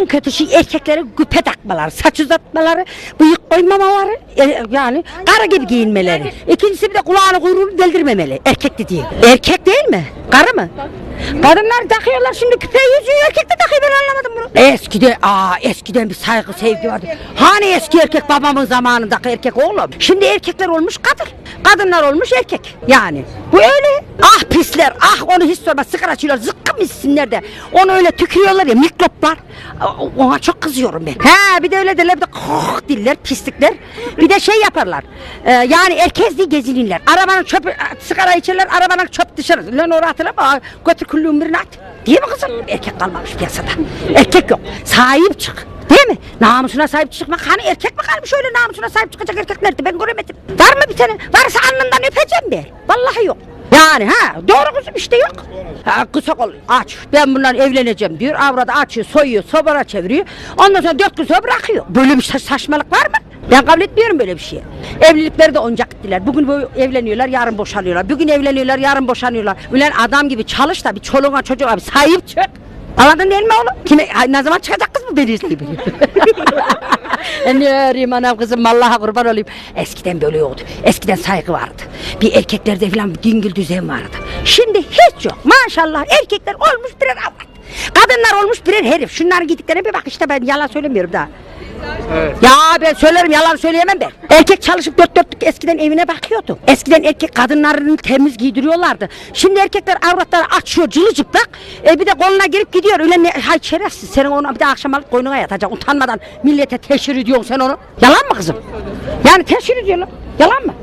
En kötü şey erkeklerin güpe takmaları, saç uzatmaları, bıyık koymamaları, e, yani karı gibi giyinmeleri. İkincisi bir de kulağını kuyruğunu deldirmemeli. Erkek dediği. Erkek değil mi? Karı mı? Kadınlar takıyorlar şimdi küpe yüzüğü erkek de takıyor ben anlamadım bunu. Eskide aa eskiden bir saygı sevgi vardı. Hani eski erkek babamın zamanındaki erkek oğlum. Şimdi erkekler olmuş kadın. Kadınlar olmuş erkek. Yani bu öyle. Ah pisler ah onu hiç sorma sigara içiyorlar zıkkım içsinler de. Onu öyle tükürüyorlar ya mikroplar. Ona çok kızıyorum ben. He bir de öyle derler bir de koh diller pislikler. Bir de şey yaparlar. Ee, yani erkez diye gezinirler. Arabanın çöpü sigara içerler arabanın çöp dışarı. Lan oraya atılır götür küllüğün birini at. Değil mi kızım? Erkek kalmamış piyasada. Erkek yok. Sahip çık. Değil mi? Namusuna sahip çıkmak. Hani erkek mi kalmış öyle namusuna sahip çıkacak erkek nerede? Ben göremedim. Var mı bir tane? Varsa alnından öpeceğim ben. Vallahi yok. Yani ha doğru kızım işte yok. Ha, kısa kol aç. Ben bundan evleneceğim diyor. Avrada açıyor, soyuyor, sobara çeviriyor. Ondan sonra dört gün sonra bırakıyor. Böyle bir sa- saçmalık var mı? Ben kabul etmiyorum böyle bir şeyi. Evlilikleri de oncak gittiler. Bugün böyle evleniyorlar, yarın boşanıyorlar. Bugün evleniyorlar, yarın boşanıyorlar. Ulan adam gibi çalış da bir çoluğuna çocuğa bir sahip çık. Anladın değil mi oğlum? Kime, ne zaman çıkacak kız mı beni? E, ne arayayım anam kızım Allah'a kurban olayım. Eskiden böyle yoktu. Eskiden saygı vardı. Bir erkeklerde falan bir dingil düzen vardı. Şimdi hiç yok. Maşallah erkekler olmuş birer avrat. Kadınlar olmuş birer herif. Şunların gittiklerine bir bak işte ben yalan söylemiyorum daha. Ya ben söylerim yalan söyleyemem ben. Erkek çalışıp dört dörtlük eskiden evine bakıyordu. Eskiden erkek kadınlarını temiz giydiriyorlardı. Şimdi erkekler avratları açıyor cılı çıplak. E bir de koluna girip gidiyor. Öyle ne, hay şerefsiz senin onu bir de akşam alıp koynuna yatacak. Utanmadan millete teşhir ediyorsun sen onu. Yalan mı kızım? Yani teşhir ediyorlar. Yalan mı?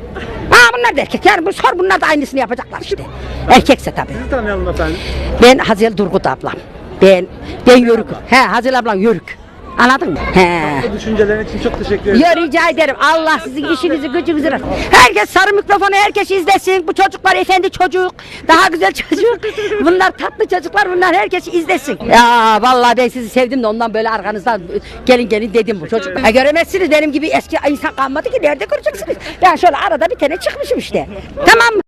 Ha bunlar da erkek. Yani bu sor bunlar da aynısını yapacaklar işte. Erkekse tabii. Sizi tanıyalım efendim. Ben Hazel Durgut ablam. Ben ben yörük. He Hazel ablam yörük. Anladın mı? He. Bu düşüncelerin için çok teşekkür ederim. Ya rica ederim. Allah sizin işinizi gücünüzü rast- Herkes sarı mikrofonu herkes izlesin. Bu çocuklar efendi çocuk. Daha güzel çocuk. Bunlar tatlı çocuklar. Bunlar herkes izlesin. Ya vallahi ben sizi sevdim de ondan böyle arkanızdan gelin gelin dedim bu çocuk. Ha, göremezsiniz benim gibi eski insan kalmadı ki nerede göreceksiniz? Ben şöyle arada bir tane çıkmışım işte. Tamam